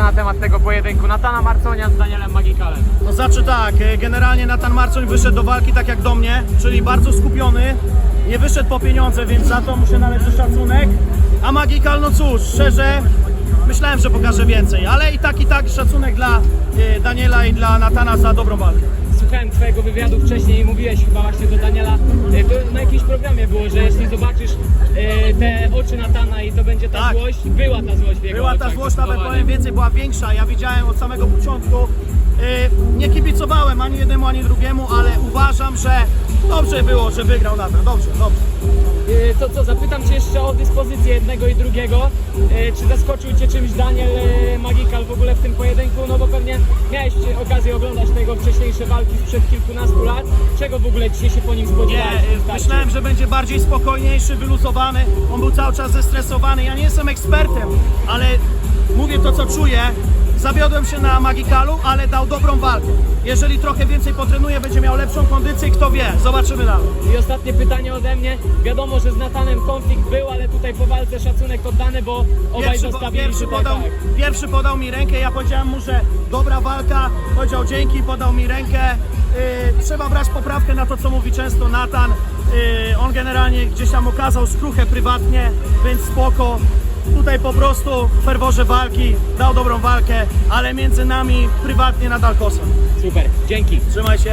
na temat tego pojedynku Natana Marconia z Danielem Magikalem. No znaczy tak, e, generalnie Natan Marcoń wyszedł do walki tak jak do mnie, czyli bardzo skupiony. Nie wyszedł po pieniądze, więc za to mu się należy szacunek. A Magical, no cóż, szczerze, myślałem, że pokaże więcej, ale i tak i tak szacunek dla e, Daniela i dla Natana za dobrą walkę. Słuchałem twojego wywiadu wcześniej i mówiłeś chyba właśnie do Daniela, e, to na jakimś programie było, że jeśli zobaczysz e, te oczy Natana i to będzie ta Tak. złość, była ta złość w jego Była ta oczach, złość, nawet powiem więcej, była większa. Ja widziałem od samego początku. Yy, nie kibicowałem ani jednemu, ani drugiemu, ale uważam, że dobrze było, że wygrał Natan. Dobrze, dobrze. E, To co, zapytam Cię jeszcze o dyspozycję jednego i drugiego. E, Czy zaskoczył Cię czymś Daniel e, Magikal w ogóle w tym pojedynku? No bo pewnie miałeś okazję oglądać te jego wcześniejsze walki sprzed kilkunastu lat. Czego w ogóle dzisiaj się po nim Nie, spodziewałeś? yy, starcie? myślałem, że będzie bardziej spokojniejszy, wyluzowany. On był cały czas zestresowany. Ja nie jestem ekspertem, ale mówię to, co czuję. Zawiodłem się na Magikalu, ale dał dobrą walkę. Jeżeli trochę więcej potrenuje, będzie miał lepszą kondycję, kto wie. Zobaczymy dalej. I ostatnie pytanie ode mnie. Wiadomo, że z Natanem konflikt był, ale tutaj po walce szacunek oddany, bo obaj Pierwszy, zostawili pierwszy, podał, tak. pierwszy podał mi rękę, ja powiedziałem mu, że dobra walka, powiedział dzięki, podał mi rękę. Yy, trzeba brać poprawkę na to, co mówi często Natan. Yy, on generalnie gdzieś tam okazał skruchę prywatnie, więc spoko. Tutaj po prostu w ferworze walki dał dobrą walkę, ale między nami prywatnie nadal kosa. Super, dzięki. Trzymaj się.